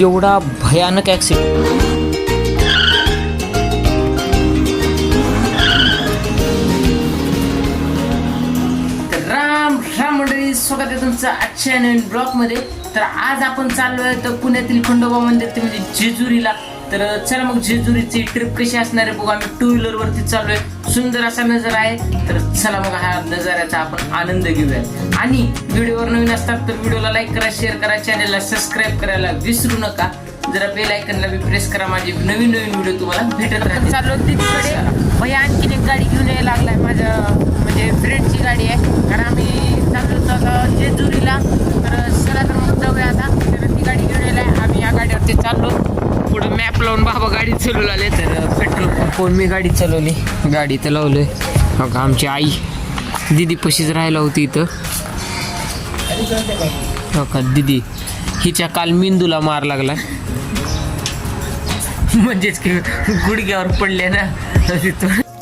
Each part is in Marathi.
एवढा भयानक ॲक्सिडेंट राम राम स्वागत आहे तुमचं आजच्या नवीन ब्लॉकमध्ये तर आज आपण चाललो आहे तर पुण्यातील खंडोबा मंदिर ते म्हणजे जेजुरीला. तर चला मग जेजुरीची ट्रिप कशी असणार आहे बघू. आम्ही टू व्हीलर वरती चाललोय. सुंदर असा नजारा आहे. तर चला मग हा नजाऱ्याचा आपण आनंद घेऊया आणि व्हिडिओवर नवीन असतात तर व्हिडिओला लाईक करा शेअर करा चॅनलला सबस्क्राईब करायला विसरू नका. जरा बेल आयकनला बी प्रेस करा. माझी नवीन नवीन व्हिडिओ तुम्हाला भेटत राहतील. चाललो तिकडे. भैया आणखीन एक गाडी घेऊन यायला लागलाय माझ्या म्हणजे फ्रेंडची गाडी आहे. कारण आम्ही चाललो होतो जेजुरीला तर चला तर मग जाऊया आता तर ती गाडी घेऊन यायला आम्ही या गाडीवरती चाललो मॅप लावून बाबा गाडी चालू लागले तर पेट्रोल पण मी गाडी चालवली. गाडी तर लावलोय. हो का आमची आई दिदी पशीच राहायला होती इथं. हो का दिदी? हिच्या काल मेंदूला मार लागला. म्हणजेच की गुडघ्यावर पडले ना.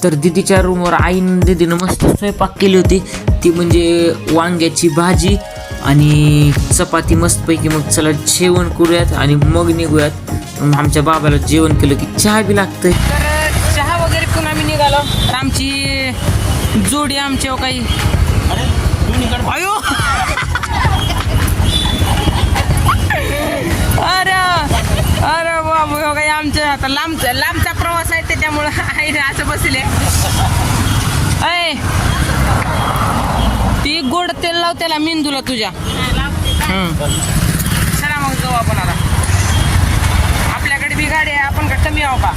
तर दिदीच्या रूमवर आईनं दिदीनं मस्त स्वयंपाक केली होती. ती म्हणजे वांग्याची भाजी आणि चपाती मस्तपैकी मग चला जेवण करूयात आणि मग निघूयात. आमच्या बाबाला जेवण केलं की चहा बी लागतंय. तर चहा वगैरे पिऊन आम्ही निघालो. तर आमची जोडी आमच्या काही अयो! अरे अरे बाबू हो काही आमच्या आता लांबचा लांबचा प्रवास आहे त्याच्यामुळं आहे ना असं बसले. अय! ती गोड तेल लाव त्याला मेंदूला तुझ्या. चला मग जाऊ आपण आता. गाडी बी गाडी आहे आपण का कमी आहो का?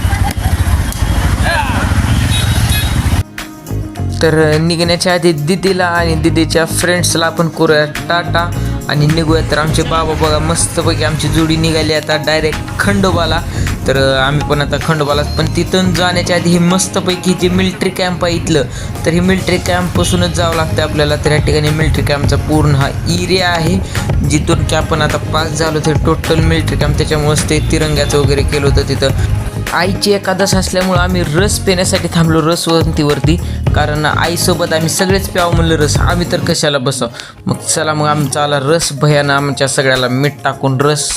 तर निघण्याच्या आधी दिदीला आणि दिदीच्या फ्रेंड्सला आपण करूया टाटा. आणि निघूया तर आमचे बाबा बघा मस्तपैकी आमची जोडी निघाली आता डायरेक्ट खंडोबाला. तर आम्ही पण आता खंडोबाला पण तिथून जाण्याच्या आधी हे मस्तपैकी जे मिल्ट्री कॅम्प आहे इथलं तर हे मिल्ट्री कॅम्पपासूनच जावं लागतं आपल्याला. तर या ठिकाणी मिल्ट्री कॅम्पचा पूर्ण हा एरिया आहे जिथून की आपण आता पास झालो ते टोटल मिल्ट्री कॅम्प त्याच्यामुळेच ते तिरंग्याचं वगैरे केलं होतं तिथं. आईची एकादश असल्यामुळं आम्ही रस पिण्यासाठी थांबलो रसवंतीवरती कारण आईसोबत आम्ही सगळेच प्यावं म्हणलं रस. आम्ही तर कशाला बसाव? मग चला मग आमचा आला रस भयानं आमच्या सगळ्याला मीठ टाकून रस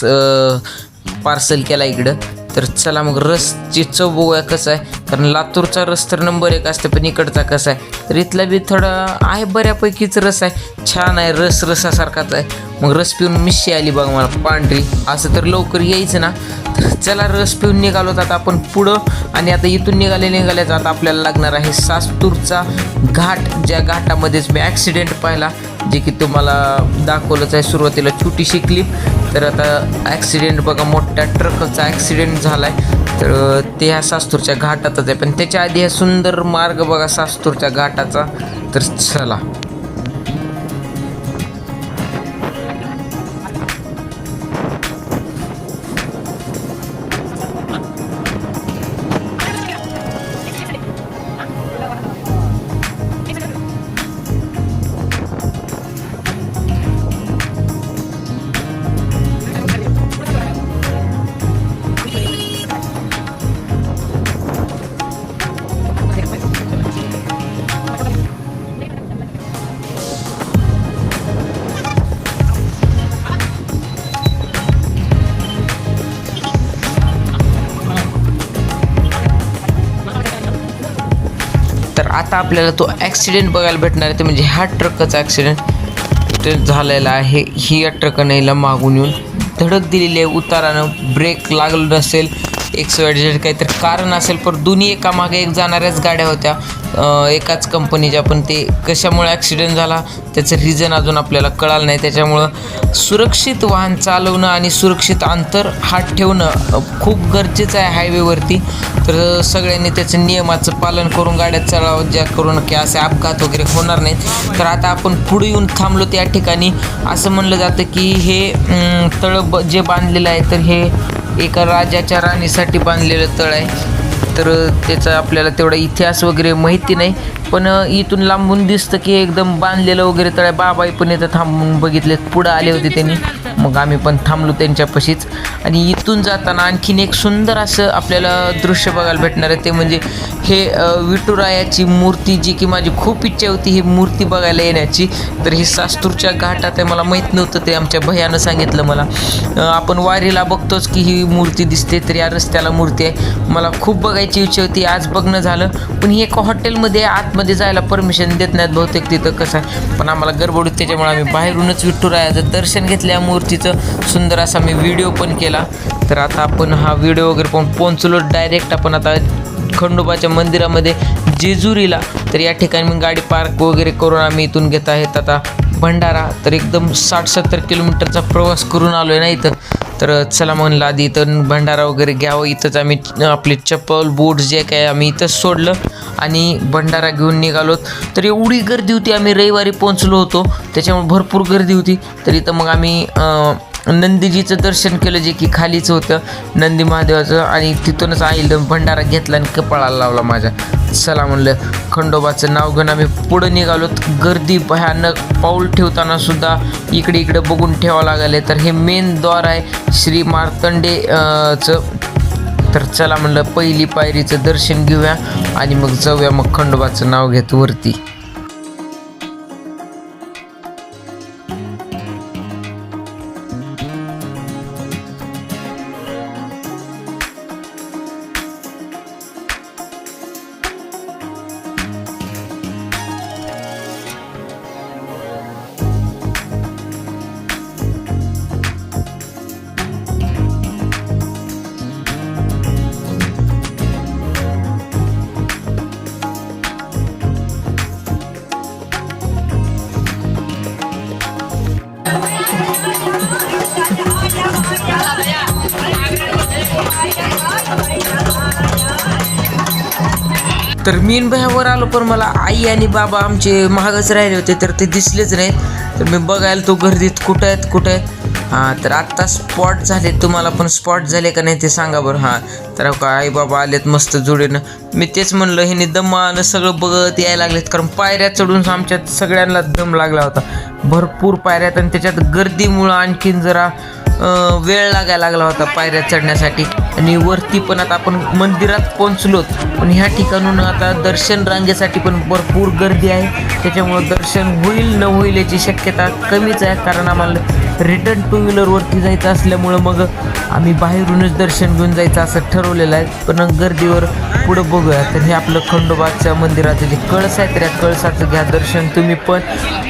पार्सल केला इकडं. तर चला मग रसची चव बघूया कसं आहे. कारण लातूरचा रस तर नंबर एक असते पण इकडचा कसा आहे. तर इथला बी थोडा आहे बऱ्यापैकीच रस आहे. छान आहे रस रसासारखाच आहे. मग रस पिऊन मिशी आली बघा मला पांढरी. असं तर लवकर यायचं ना. तर चला रस पिऊन निघालो आता आपण पुढं. आणि आता इथून निघाले निघाल्याचं आता आपल्याला लागणार आहे सास्तूरचा घाट ज्या घाटामध्येच मी ॲक्सिडेंट पाहिला. जे की तुम्हाला दाखवलंच आहे सुरुवातीला छोटीशी क्लिप तर आता ॲक्सिडेंट बघा मोठ्या ट्रकचा ॲक्सिडेंट झाला आहे तर ते ह्या सास्तूरच्या घाटातच आहे. पण त्याच्या आधी हा सुंदर मार्ग बघा सास्तूरच्या घाटाचा. तर चला. आता आपल्याला तो ॲक्सिडेंट बघायला भेटणार आहे. ते म्हणजे ह्या ट्रकचा ॲक्सिडेंट झालेला आहे. ही या ट्रकनं हिला मागून येऊन धडक दिलेली आहे. उतारानं ब्रेक लागलं नसेल एक्स वाय काहीतरी कारण असेल पण दोन्ही एकामागे एक जाणाऱ्याच गाड्या होत्या. एकाच कंपनीच्या पण ते कशामुळे ॲक्सिडेंट झाला त्याचं रिझन अजून आपल्याला कळालं नाही. त्याच्यामुळं सुरक्षित वाहन चालवणं आणि सुरक्षित अंतर हात ठेवणं खूप गरजेचं आहे हायवेवरती तर सगळ्यांनी त्याचं नियमाचं पालन करून गाड्या चालवावं ज्या करून की असे अपघात वगैरे होणार नाहीत. तर आता आपण पुढे येऊन थांबलो त्या ठिकाणी. असं म्हणलं जातं की हे तळ ब जे बांधलेलं आहे तर हे एका राजाच्या राणीसाठी बांधलेलं तळ आहे. तर त्याचा आपल्याला तेवढा इतिहास वगैरे माहिती नाही. पण इथून लांबून दिसतं की एकदम बांधलेलं वगैरे तळ्या बाबाई पण इथं थांबून बघितले पुढं आले होते त्यांनी. मग आम्ही पण थांबलो त्यांच्यापाशीच आणि इथून जाताना आणखीन एक सुंदर असं आपल्याला दृश्य बघायला भेटणार आहे. ते म्हणजे हे विठुरायाची मूर्ती जी की माझी खूप इच्छा होती ही मूर्ती बघायला येण्याची. तर ही सास्तूरच्या घाटात आहे मला माहीत नव्हतं ते आमच्या भयानं सांगितलं मला. आपण वारीला बघतोच की ही मूर्ती दिसते तर या रस्त्याला मूर्ती आहे. मला खूप बघायची इच्छा होती आज बघणं झालं. पण ही एका हॉटेलमध्ये आतमध्ये जायला परमिशन देत नाहीत बहुतेक तिथं कसं आहे. पण आम्हाला गडबड त्याच्यामुळे आम्ही बाहेरूनच विठुरायाचं दर्शन घेतल्या मूर्तीचं. सुंदर असा मी व्हिडिओ पण केला. तर आता आपण हा व्हिडिओ वगैरे पण पोहोचलो डायरेक्ट आपण आता खंडोबाच्या मंदिरामध्ये जेजुरीला. तर या ठिकाणी मी गाडी पार्क वगैरे करून आम्ही इथून घेत आहेत. आता भंडारा तर एकदम साठ सत्तर किलोमीटरचा प्रवास करून आलो आहे ना इथं. तर चला म्हणलं आधी इथं भंडारा वगैरे घ्यावं. इथंच आम्ही आपले चप्पल बूट जे काय आम्ही इथंच सोडलं आणि भंडारा घेऊन निघालो. तर एवढी गर्दी होती आम्ही रविवारी पोहोचलो होतो. त्याच्यामुळे भरपूर गर्दी होती. तर इथं मग आम्ही नंदीजीचं दर्शन केलं जे की खालीच होतं. नंदी महादेवाचं आणि तिथूनच आईल भंडारा घेतला आणि कपाळाला लावला माझ्या. चला म्हणलं खंडोबाचं नाव घेऊन आम्ही पुढं निघालो. गर्दी भयानक. पाऊल ठेवताना सुद्धा इकडे इकडे बघून ठेवावं लागले. तर हे मेन द्वार आहे श्री मार्तंडे चं तर चला म्हणलं पहिली पायरीचं दर्शन घेऊया आणि मग जाऊया मग खंडोबाचं नाव घेत वरती. तर मीन भयावर आलो पण मला आई आणि बाबा आमचे महागच राहिले होते तर ते दिसलेच नाहीत. तर मी बघायला तो गर्दीत कुठं आहेत कुठं आहेत? हां तर आत्ता स्पॉट झाले. तुम्हाला पण स्पॉट झाले का नाही ते सांगा बरं. हां तर का आई बाबा आलेत मस्त जोडीनं. मी तेच म्हणलं ह्याने दमानं सगळं बघत यायला लागलेत कारण पायऱ्या चढून आमच्यात सगळ्यांना दम लागला होता. भरपूर पायऱ्यात आणि त्याच्यात गर्दीमुळं आणखीन जरा वेळ लागायला लागला होता पायऱ्या चढण्यासाठी. आणि वरती पण आता आपण मंदिरात पोहोचलोत. पण ह्या ठिकाणून आता दर्शन रांगेसाठी पण भरपूर गर्दी आहे. त्याच्यामुळं दर्शन होईल न होईल याची शक्यता कमीच आहे. कारण आम्हाला रिटर्न टू व्हीलरवरती जायचं असल्यामुळं मग आम्ही बाहेरूनच दर्शन घेऊन जायचं असं ठरवलेलं आहे. पण गर्दीवर पुढं बघूया. तर हे आपलं खंडोबाच्या मंदिराचं जे कळस आहे तर या कळसाचं घ्या दर्शन तुम्ही पण.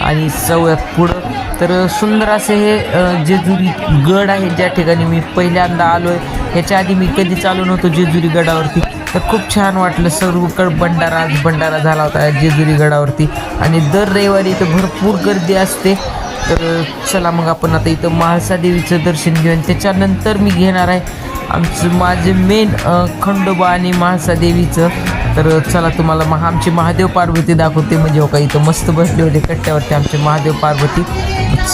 आणि जाऊयात पुढं. तर सुंदर असे हे जेजुरी गड आहे ज्या ठिकाणी मी पहिल्यांदा आलो आहे ह्याच्या आधी मी कधी चालू नव्हतो जेजुरी गडावरती. तर खूप छान वाटलं. सर्वकड भंडारा आज भंडारा झाला होता जेजुरी गडावरती. आणि दर रविवारी इथं भरपूर गर्दी असते. तर चला मग आपण आता इथं महाळसा देवीचं दर्शन घेऊ आणि त्याच्यानंतर मी घेणार आहे आमचं माझे मेन खंडोबा आणि महाळसा देवीचं. तर चला तुम्हाला महा आमची महादेव पार्वती दाखवते. म्हणजे हो का इथं मस्त बसले होते कट्ट्यावरती आमचे महादेव पार्वती.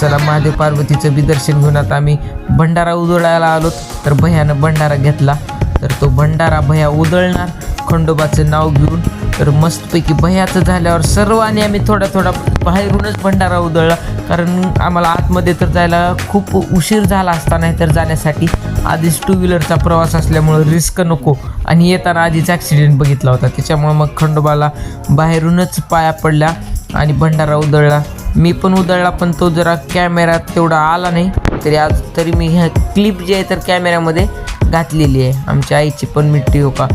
चला महादेव पार्वतीचं बी दर्शन घेऊन आता आम्ही भंडारा उधळायला आलो. तर भयानं भंडारा घेतला. तर तो भंडारा भया उधळणार खंडोबाचं नाव घेऊन. तर मस्तपैकी भयाचं झाल्यावर सर्वांनी आम्ही थोडा थोडा बाहेरूनच भंडारा उधळला कारण आम्हाला आतमध्ये तर जायला खूप उशीर झाला असता नाही तर जाण्यासाठी. आधीच टू व्हीलरचा प्रवास असल्यामुळं रिस्क नको. आणि येताना आधीच ॲक्सिडेंट बघितला होता. त्याच्यामुळं मग खंडोबाला बाहेरूनच पाया पडल्या आणि भंडारा उधळला. मी पण उधळला पण तो जरा कॅमेऱ्यात तेवढा आला नाही. तरी आज तरी मी ह्या क्लिप जी आहे तर कॅमेऱ्यामध्ये घातलेली आहे. आमच्या आईची पण मिट्टी हो का?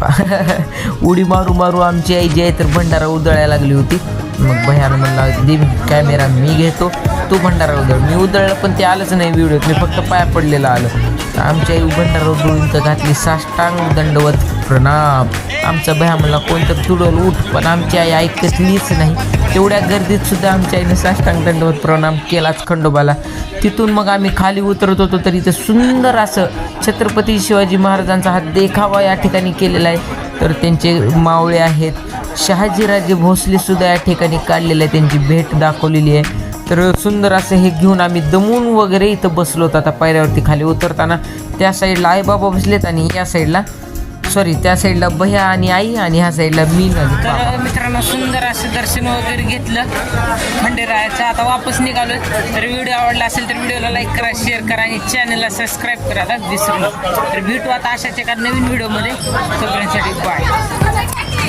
उडी मारू मारू आमची आई जी आहे तर भंडारा उधळायला लागली होती. मग भयानं म्हणला दे कॅमेरा मी घेतो. तो भंडारा उधळ. मी उधळलं पण ते आलंच नाही व्हिडिओत मी फक्त पाया पडलेला आलं. आमच्या आई भंडारा घातली साष्टांग दंडवत प्रणाम. आमचा भयामला कोणतं तुडवल उठ पण आमची आई ऐकतलीच नाही. तेवढ्या गर्दीत सुद्धा आमच्या आईने साष्टांग दंडवत प्रणाम केलाच खंडोबाला. तिथून मग आम्ही खाली उतरत होतो तर इथं सुंदर असं छत्रपती शिवाजी महाराजांचा हा देखावा या ठिकाणी केलेला आहे. तर त्यांचे मावळे आहेत शहाजीराजे भोसले सुद्धा या ठिकाणी काढलेले आहे त्यांची भेट दाखवलेली आहे. तर सुंदर असं हे घेऊन आम्ही दमून वगैरे इथं बसलो होतो. आता पायऱ्यावरती खाली उतरताना त्या साईडला आईबाबा बसलेत आणि या साईडला सॉरी त्या साईडला भैया आणि आई आणि ह्या साईडला मी बाबा. तर मित्रांनो सुंदर असं दर्शन वगैरे घेतलं. खंडेरायाचं आता वापस निघालोय. तर व्हिडिओ आवडला असेल तर व्हिडिओला लाईक करा शेअर करा आणि चॅनलला सबस्क्राईब करायला विसरू नका. तर भेटू आता अशाच एका नवीन व्हिडिओमध्ये तोपर्यंतसाठी बाय